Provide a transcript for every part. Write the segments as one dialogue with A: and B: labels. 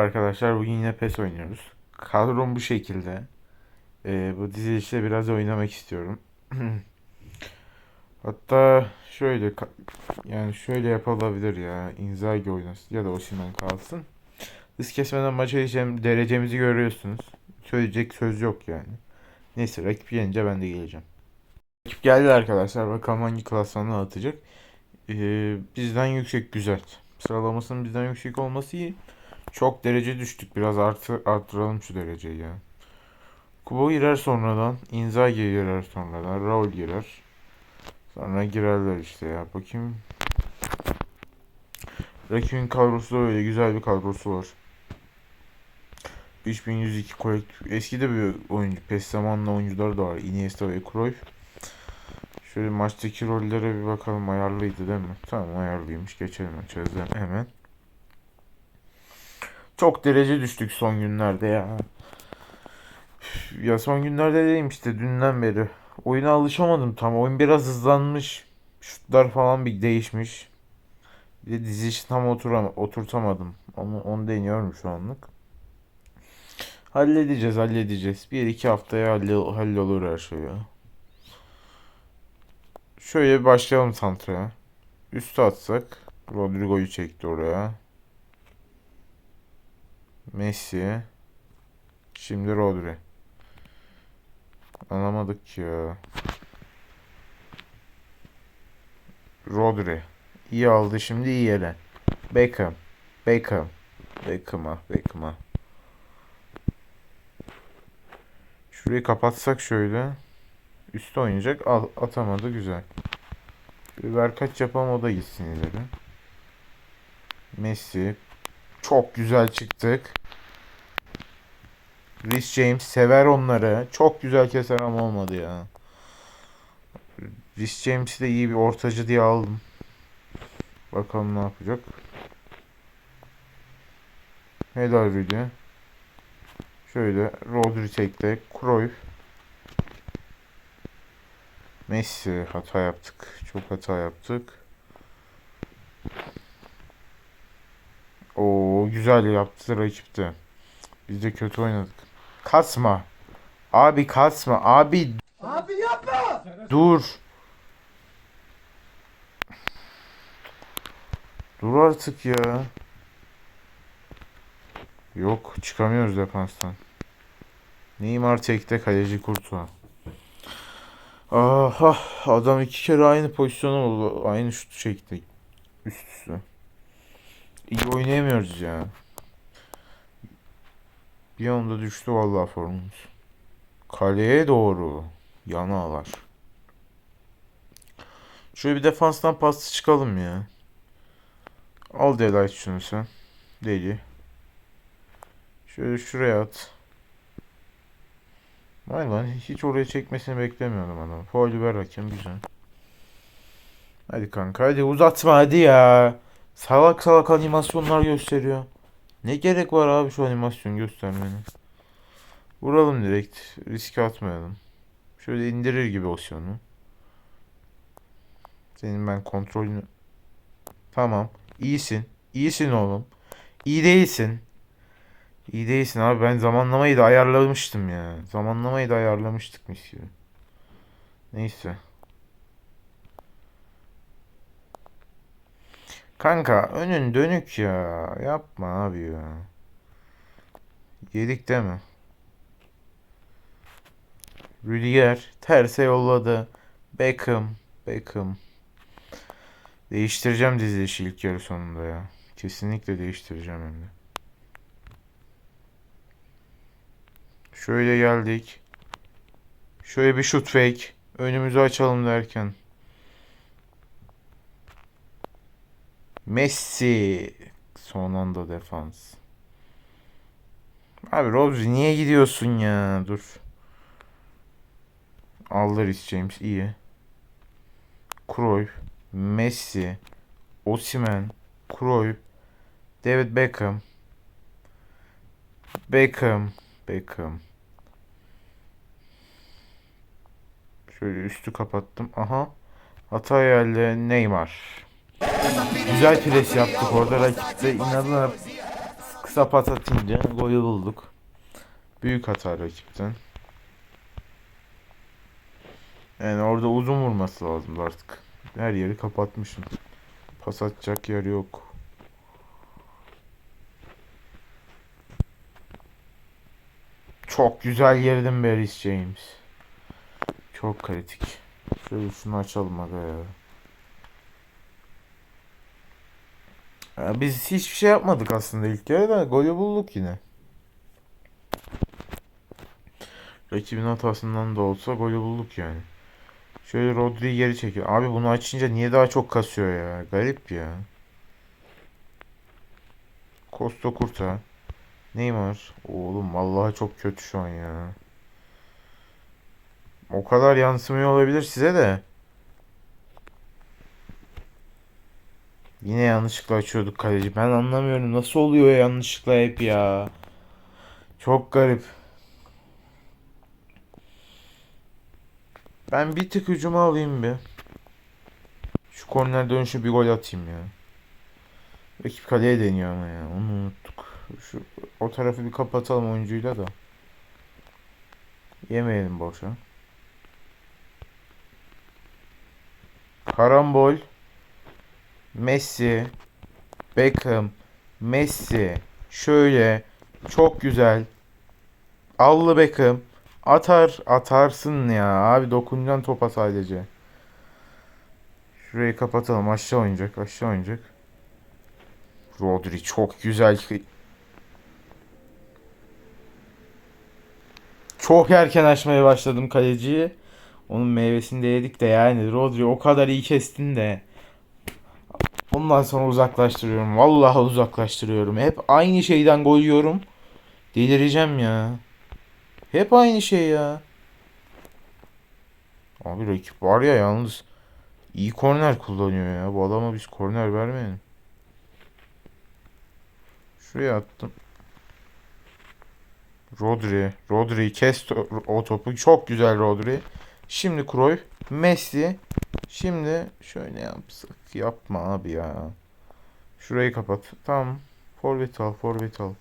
A: arkadaşlar. Bugün yine PES oynuyoruz. Kadrom bu şekilde. Ee, bu dizilişte biraz oynamak istiyorum. Hatta şöyle yani şöyle yapılabilir ya. Inzaghi oynasın ya da Osimhen kalsın. Hız kesmeden maça geçeceğim. Derecemizi görüyorsunuz. Söyleyecek söz yok yani. Neyse rakip gelince ben de geleceğim. Rakip geldi arkadaşlar. Bakalım hangi klasmanı atacak. Ee, bizden yüksek güzel. Sıralamasının bizden yüksek olması iyi. Çok derece düştük. Biraz artı arttıralım şu dereceyi ya. Kubo girer sonradan. Inzaghi girer sonradan. Raul girer. Sonra girerler işte ya. Bakayım. Rakibin kadrosu da öyle. Güzel bir kadrosu var. 3102 kolektif. Eski de bir oyuncu. PES zamanlı oyuncular da var. Iniesta ve Cruyff. Şöyle maçtaki rollere bir bakalım. Ayarlıydı değil mi? Tamam ayarlıymış. Geçelim çözelim hemen. Çok derece düştük son günlerde ya. Ya son günlerde değilim işte dünden beri. Oyuna alışamadım tam. Oyun biraz hızlanmış. Şutlar falan bir değişmiş. Bir de dizi işi tam oturam oturtamadım. Onu, onu deniyorum şu anlık. Halledeceğiz, halledeceğiz. Bir iki haftaya halle hallolur her şey ya. Şöyle başlayalım santraya. Üstü atsak. Rodrigo'yu çekti oraya. Messi. Şimdi Rodri. Anlamadık ki ya. Rodri. İyi aldı şimdi iyi yere. Beckham. Beckham. Beckham'a. Beckham'a. Şurayı kapatsak şöyle. Üstü oynayacak. Al, atamadı güzel. Ver kaç yapalım o da gitsin ileri. Messi. Çok güzel çıktık. Rhys James sever onları. Çok güzel keser ama olmadı ya. Rhys James'i de iyi bir ortacı diye aldım. Bakalım ne yapacak. Helal video. Şöyle Rodri tekte. Cruyff. Messi hata yaptık. Çok hata yaptık. O güzel yaptı rakipte. Biz de kötü oynadık. Kasma. Abi kasma. Abi
B: Abi yapma!
A: dur. Dur artık ya. Yok çıkamıyoruz defanstan. Neymar tekte kaleci Kurtuğa. Aha adam iki kere aynı pozisyon oldu. Aynı şutu çekti. Üst üste. İyi oynayamıyoruz ya. Bir anda düştü vallahi formumuz. Kaleye doğru. Yana alar. Şöyle bir defanstan paslı çıkalım ya. Al Delight şunu sen. Deli. Şöyle şuraya at. Vay lan hiç oraya çekmesini beklemiyordum adam. Faulü ver hakem güzel. Hadi kanka hadi uzatma hadi ya. Salak salak animasyonlar gösteriyor. Ne gerek var abi şu animasyon göstermene. Vuralım direkt. Riske atmayalım. Şöyle indirir gibi Osyon'u. Senin ben kontrolünü... Tamam. İyisin. İyisin oğlum. İyi değilsin. İyi değilsin abi. Ben zamanlamayı da ayarlamıştım ya. Zamanlamayı da ayarlamıştık mis gibi. Neyse. Kanka önün dönük ya. Yapma abi ya. Yedik değil mi? Rüdiger terse yolladı. Beckham. Beckham. Değiştireceğim dizilişi ilk yarı sonunda ya. Kesinlikle değiştireceğim hem de. Şöyle geldik. Şöyle bir şut fake. Önümüzü açalım derken. Messi. Son anda defans. Abi Rodri niye gidiyorsun ya? Dur. Aldı Rhys James iyi. Cruyff, Messi, Osimhen, Cruyff, David Beckham, Beckham, Beckham. Şöyle üstü kapattım. Aha. Hata yerle Neymar. Güzel pres yaptık orada rakipte inadına Kısa pas atınca golü bulduk. Büyük hata rakipten. Yani orada uzun vurması lazımdı artık. Her yeri kapatmışım. Pas atacak yer yok. Çok güzel be Reece James. Çok kritik. Şöyle şunu açalım aga ya. Ya biz hiçbir şey yapmadık aslında ilk yarı da golü bulduk yine. Rakibin hatasından da olsa golü bulduk yani. Şöyle Rodri'yi geri çekiyor. Abi bunu açınca niye daha çok kasıyor ya? Garip ya. Costa Curta. Neymar. Oğlum vallahi çok kötü şu an ya. O kadar yansımıyor olabilir size de. Yine yanlışlıkla açıyorduk kaleci. Ben anlamıyorum. Nasıl oluyor yanlışlıkla hep ya. Çok garip. Ben bir tık hücuma alayım bir. Şu korner dönüşü bir gol atayım ya. Rakip kaleye deniyor ama ya. Onu unuttuk. Şu o tarafı bir kapatalım oyuncuyla da. Yemeyelim boşa. Karambol. Messi. Beckham. Messi. Şöyle. Çok güzel. Allı Beckham. Atar. Atarsın ya. Abi dokunacaksın topa sadece. Şurayı kapatalım. Aşağı oynayacak. Aşağı oynayacak. Rodri çok güzel. Çok erken açmaya başladım kaleciyi. Onun meyvesini de yedik de yani Rodri o kadar iyi kestin de. Ondan sonra uzaklaştırıyorum. Vallahi uzaklaştırıyorum. Hep aynı şeyden gol yiyorum. Delireceğim ya. Hep aynı şey ya. Abi rakip var ya yalnız. iyi korner kullanıyor ya. Bu adama biz korner vermeyelim. Şuraya attım. Rodri. Rodri kes o topu. Çok güzel Rodri. Şimdi Cruyff. Messi. Şimdi şöyle yapsak. Yapma abi ya. Şurayı kapat. Tamam. Forvet al. Forvet al.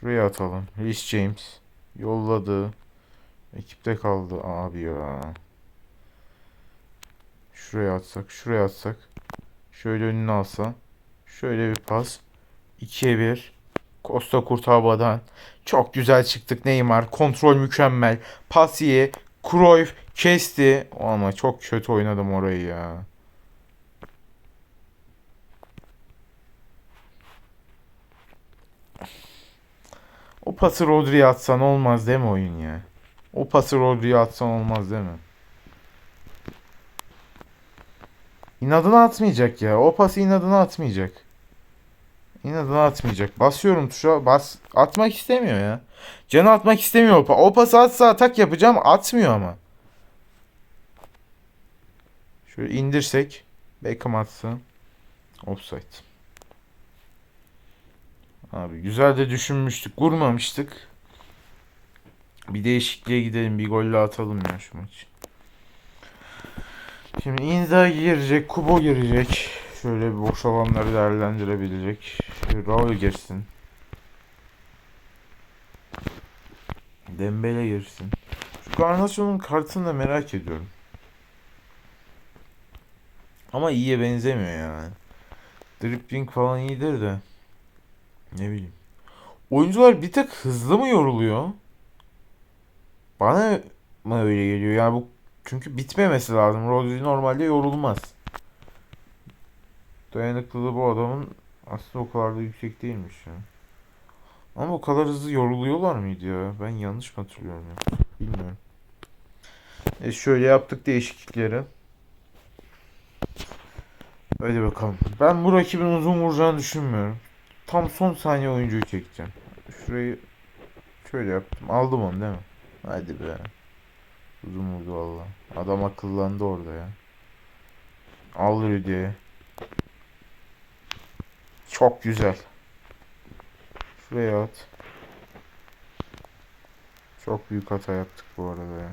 A: Şuraya atalım. Reece James. Yolladı. Ekipte kaldı abi ya. Şuraya atsak. Şuraya atsak. Şöyle önüne alsa. Şöyle bir pas. 2'ye 1. Costa Curtava'dan. Çok güzel çıktık Neymar. Kontrol mükemmel. Pas iyi. Cruyff kesti. Ama çok kötü oynadım orayı ya. O pası Rodri'ye atsan olmaz değil mi oyun ya? O pası Rodri'ye atsan olmaz değil mi? İnadına atmayacak ya. O pası inadına atmayacak. İnadına atmayacak. Basıyorum tuşa. Bas. Atmak istemiyor ya. Canı atmak istemiyor o, o pası atsa atak yapacağım. Atmıyor ama. Şöyle indirsek. Beckham atsın. Offside. Abi güzel de düşünmüştük. Vurmamıştık. Bir değişikliğe gidelim. Bir golle atalım ya şu maçı. Şimdi Inzaghi girecek. Kubo girecek. Şöyle bir boş alanları değerlendirebilecek. Raul girsin. Dembele girsin. Şu Garnacho'nun kartını da merak ediyorum. Ama iyiye benzemiyor yani. Dribbling falan iyidir de. Ne bileyim. Oyuncular bir tık hızlı mı yoruluyor? Bana mı öyle geliyor? Yani bu çünkü bitmemesi lazım. Rodri normalde yorulmaz. Dayanıklılığı bu adamın aslında o kadar da yüksek değilmiş ya. Ama o kadar hızlı yoruluyorlar mıydı ya? Ben yanlış mı hatırlıyorum ya? Bilmiyorum. E şöyle yaptık değişiklikleri. Hadi bakalım. Ben bu rakibin uzun vuracağını düşünmüyorum. Tam son saniye oyuncuyu çekeceğim. Şurayı şöyle yaptım. Aldım onu değil mi? Hadi be. Uzun vurdu valla. Adam akıllandı orada ya. Al Rüdi'ye. Çok güzel. Şuraya at. Çok büyük hata yaptık bu arada ya.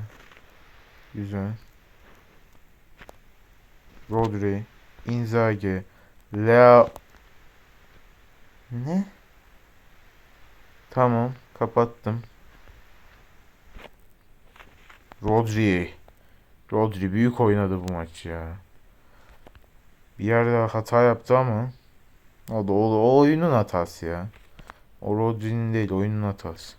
A: Güzel. Rodri, Inzaghi, Lea ne? Tamam, kapattım. Rodri. Rodri büyük oynadı bu maç ya. Bir yerde hata yaptı ama o da o, o oyunun hatası ya. O Rodri'nin değil, oyunun hatası.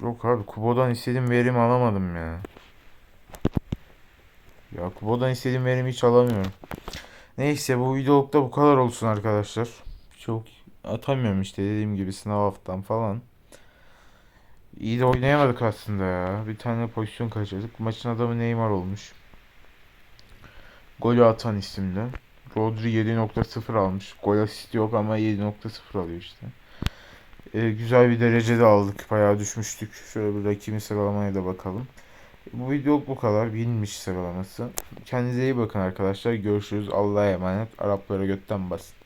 A: Yok abi Kubo'dan istediğim verimi alamadım ya. Ya Kubo'dan istediğim verimi hiç alamıyorum. Neyse bu videolukta bu kadar olsun arkadaşlar. Çok atamıyorum işte dediğim gibi sınav haftam falan. İyi de oynayamadık aslında ya. Bir tane pozisyon kaçırdık. Maçın adamı Neymar olmuş. Golü atan isimde. Rodri 7.0 almış. Gol asist yok ama 7.0 alıyor işte. Ee, güzel bir derecede aldık. Bayağı düşmüştük. Şöyle bir rakibin sıralamaya da bakalım. Bu video bu kadar. Bilmiş sıralaması. Kendinize iyi bakın arkadaşlar. Görüşürüz. Allah'a emanet. Araplara götten basın.